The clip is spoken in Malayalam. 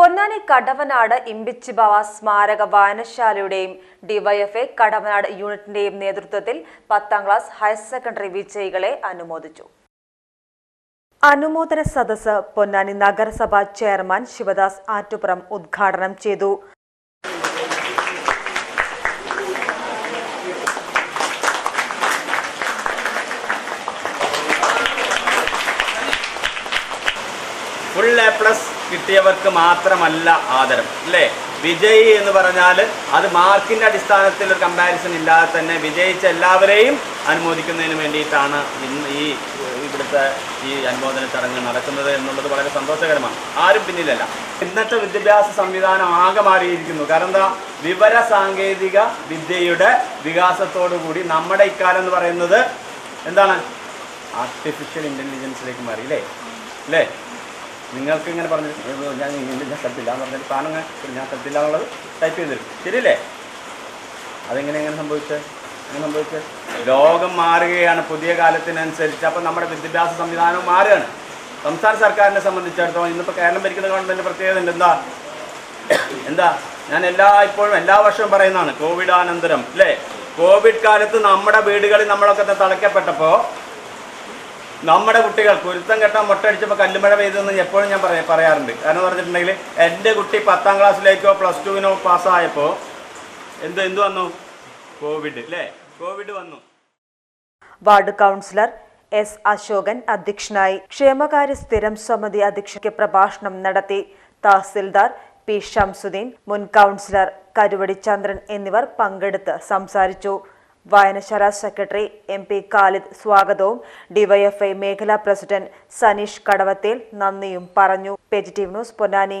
പൊന്നാനി കടവനാട് ഇമ്പിച്ചിബാവ സ്മാരക വായനശാലയുടെയും ഡിവൈഎഫ്എ കടവനാട് യൂണിറ്റിന്റെയും നേതൃത്വത്തിൽ പത്താം ക്ലാസ് ഹയർ സെക്കൻഡറി വിജയികളെ അനുമോദിച്ചു. അനുമോദന സദസ് പൊന്നാനി നഗരസഭ ചെയർമാൻ ശിവദാസ് ആറ്റുപുറം ഉദ്ഘാടനം ചെയ്തു. ഫുൾ എ പ്ലസ് കിട്ടിയവർക്ക് മാത്രമല്ല ആദരം അല്ലേ? വിജയി എന്ന് പറഞ്ഞാൽ അത് മാർക്കിന്റെ അടിസ്ഥാനത്തിൽ ഒരു കമ്പാരിസൺ ഇല്ലാതെ തന്നെ വിജയിച്ച എല്ലാവരെയും അനുമോദിക്കുന്നതിന് വേണ്ടിയിട്ടാണ് ഇന്ന് ഈ ഇവിടുത്തെ ഈ അനുമോദന ചടങ്ങ് നടക്കുന്നത് എന്നുള്ളത് വളരെ സന്തോഷകരമാണ്. ആരും പിന്നിലല്ല. ഇന്നത്തെ വിദ്യാഭ്യാസ സംവിധാനം ആകെ മാറിയിരിക്കുന്നു. കാരണം എന്താ? വിവര സാങ്കേതിക വിദ്യയുടെ വികാസത്തോടു കൂടി നമ്മുടെ ഇക്കാലം എന്ന് പറയുന്നത് എന്താണ്? ആർട്ടിഫിഷ്യൽ ഇന്റലിജൻസിലേക്ക് മാറി അല്ലേ? അല്ലേ? നിങ്ങൾക്ക് ഇങ്ങനെ പറഞ്ഞു ഞാൻ ഞാൻ സ്ഥലത്തില്ല എന്ന് പറഞ്ഞാൽ സാധനം ഞാൻ സ്ഥലത്തില്ല എന്നുള്ളത് ടൈപ്പ് ചെയ്ത് തരും ശരിയല്ലേ? അതെങ്ങനെ എങ്ങനെ സംഭവിച്ചേ? എങ്ങനെ സംഭവിച്ചേ? ലോകം മാറുകയാണ് പുതിയ കാലത്തിനനുസരിച്ച്. അപ്പം നമ്മുടെ വിദ്യാഭ്യാസ സംവിധാനവും മാറുകയാണ്. സംസ്ഥാന സർക്കാരിനെ സംബന്ധിച്ചിടത്തോളം ഇന്നിപ്പോൾ കേരളം ഭരിക്കുന്ന ഗവൺമെന്റ് പ്രത്യേകത ഉണ്ട്. എന്താ? എന്താ? ഞാൻ എല്ലാ ഇപ്പോഴും എല്ലാ വർഷവും പറയുന്നതാണ് കോവിഡ് അനന്തരം അല്ലേ കോവിഡ് കാലത്ത് നമ്മുടെ വീടുകളിൽ നമ്മളൊക്കെ തളയ്ക്കപ്പെട്ടപ്പോൾ നമ്മുടെ കുട്ടികൾ കുരുത്തം കെട്ടാൻ മുട്ടടിച്ചപ്പോൾ കല്ലുമഴ പെയ്തെന്ന് എപ്പോഴും ഞാൻ പറയാ പറയാറുണ്ട്. കാരണം പറഞ്ഞിട്ടുണ്ടെങ്കിൽ എന്റെ കുട്ടി പത്താം ക്ലാസ്സിലേക്കോ പ്ലസ് ടുവിനോ പാസ്സായപ്പോൾ എന്ത് എന്ത് വന്നു? കോവിഡ് അല്ലേ കോവിഡ് വന്നു. വാർഡ് കൗൺസിലർ എസ് അശോകൻ അധ്യക്ഷനായി ക്ഷേമകാര്യ സ്ഥിരം സമിതി അധ്യക്ഷയ്ക്ക് പ്രഭാഷണം നടത്തി. തഹസിൽദാർ പി ഷംസുദ്ദീൻ മുൻ കൗൺസിലർ കരുവടി ചന്ദ്രൻ എന്നിവർ പങ്കെടുത്ത് സംസാരിച്ചു. വായനശാല സെക്രട്ടറി എം പി ഖാലിദ് സ്വാഗതവും ഡിവൈഎഫ്ഐ മേഖലാ പ്രസിഡന്റ് സനീഷ് കടവത്തേൽ നന്ദിയും പറഞ്ഞു. Positive news Ponnani.